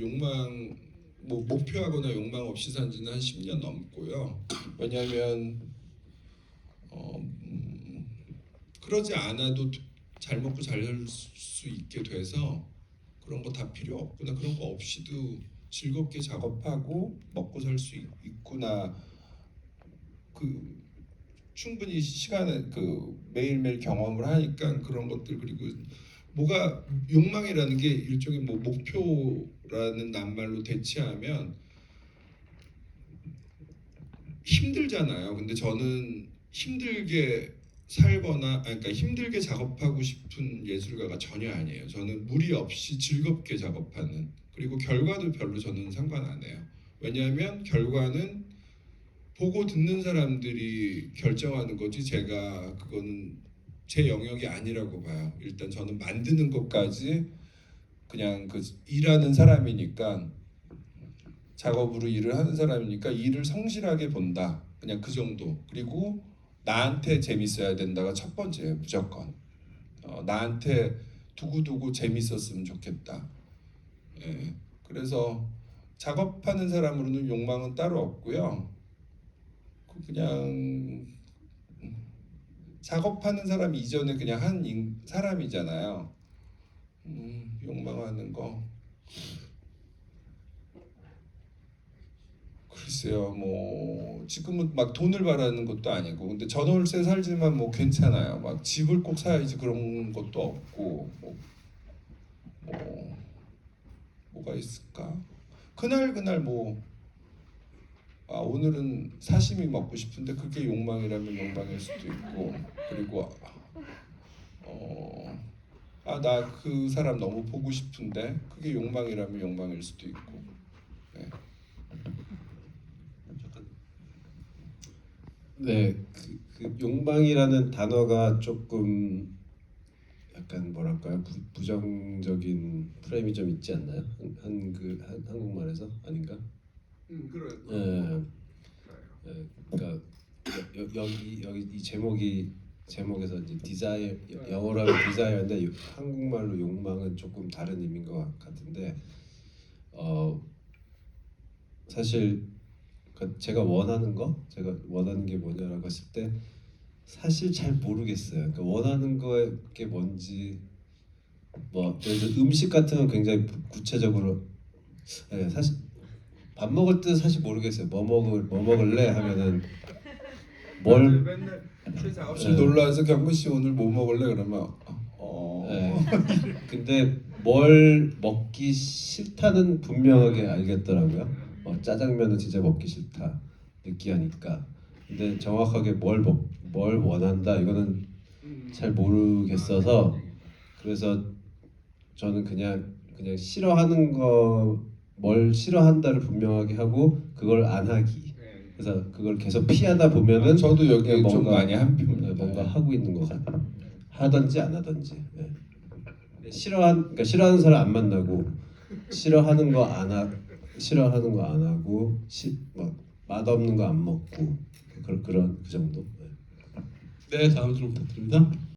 욕망 뭐 목표하거나 욕망 없이 산 지는 한 10년 넘고요. 왜냐하면 어, 음, 그러지 않아도 잘 먹고 잘 살 수 있게 돼서 그런 거 다 필요 없구나 그런 거 없이도 즐겁게 작업하고 먹고 살 수 있구나 그 충분히 시간에 그 매일매일 경험을 하니까 그런 것들 그리고 뭐가 욕망이라는 게 일종의 뭐 목표 라는 낱말로 대체하면 힘들잖아요. 근데 저는 힘들게 살거나 아니, 그러니까 힘들게 작업하고 싶은 예술가가 전혀 아니에요. 저는 무리 없이 즐겁게 작업하는 그리고 결과도 별로 저는 상관 안 해요. 왜냐하면 결과는 보고 듣는 사람들이 결정하는 거지 제가 그거는 제 영역이 아니라고 봐요. 일단 저는 만드는 것까지 그냥 그 일하는 사람이니까 작업으로 일을 하는 사람이니까 일을 성실하게 본다. 그냥 그 정도. 그리고 나한테 재밌어야 된다가 첫 번째예요. 무조건. 어, 나한테 두고두고 재밌었으면 좋겠다. 예. 그래서 작업하는 사람으로는 욕망은 따로 없고요. 그 그냥 작업하는 사람 이전에 그냥 한 인- 사람이잖아요. 음, 욕망하는 거. 글쎄요, 뭐 지금은 막 돈을 바라는 것도 아니고, 근데 전월세 살지만 뭐 괜찮아요. 막 집을 꼭 사야지 그런 것도 없고, 뭐, 뭐 뭐가 있을까? 그날 그날 뭐. 아 오늘은 사시미 먹고 싶은데 그게 욕망이라면 욕망일 수도 있고 그리고 어 아 나 그 사람 너무 보고 싶은데 그게 욕망이라면 욕망일 수도 있고. 네, 그, 그 욕망이라는 단어가 조금 약간 뭐랄까요? 부, 부정적인 프레임이 좀 있지 않나요? 한그 한, 한국말에서? 아닌가? 음 그래 예, 예, 그러니까 여, 여, 여기 여기 이 제목이 제목에서 이제 디자이 영어로 하면 디자이어인데 요- 한국말로 욕망은 조금 다른 의미인 것 같은데 어 사실 그 제가 원하는 거 제가 원하는 게 뭐냐라고 했을 때 사실 잘 모르겠어요. 그러니까 원하는 거게 뭔지 뭐 예를 들어 음식 같은 건 굉장히 구체적으로 예, 사실 밥 먹을 때 사실 모르겠어요. 뭐 먹을 뭐 먹을래 하면은 뭘 맨날 그래서 9시 네. 놀러 와서 경구 씨 오늘 뭐 먹을래 그러면 어 예. 근데 뭘 먹기 싫다는 분명하게 알겠더라고요. 어, 짜장면은 진짜 먹기 싫다 느끼하니까. 근데 정확하게 뭘 먹, 뭘 원한다 이거는 잘 모르겠어서 그래서 저는 그냥 그냥 싫어하는 거 뭘 싫어한다를 분명하게 하고 그걸 안 하기. 그래서 그걸 계속 피하다 보면은 저도 여기 그냥 좀 많이 한 네, 편입니다. 뭔가 하고 있는 것 같아. 하든지 안 하든지. 네. 근데 싫어한 그러니까 싫어하는 사람 안 만나고 싫어하는 거 안 하, 싫어하는 거 안 하고 시, 뭐, 맛없는 거 안 먹고 그런 그런 그 정도. 네. 네, 다음 질문 부탁드립니다.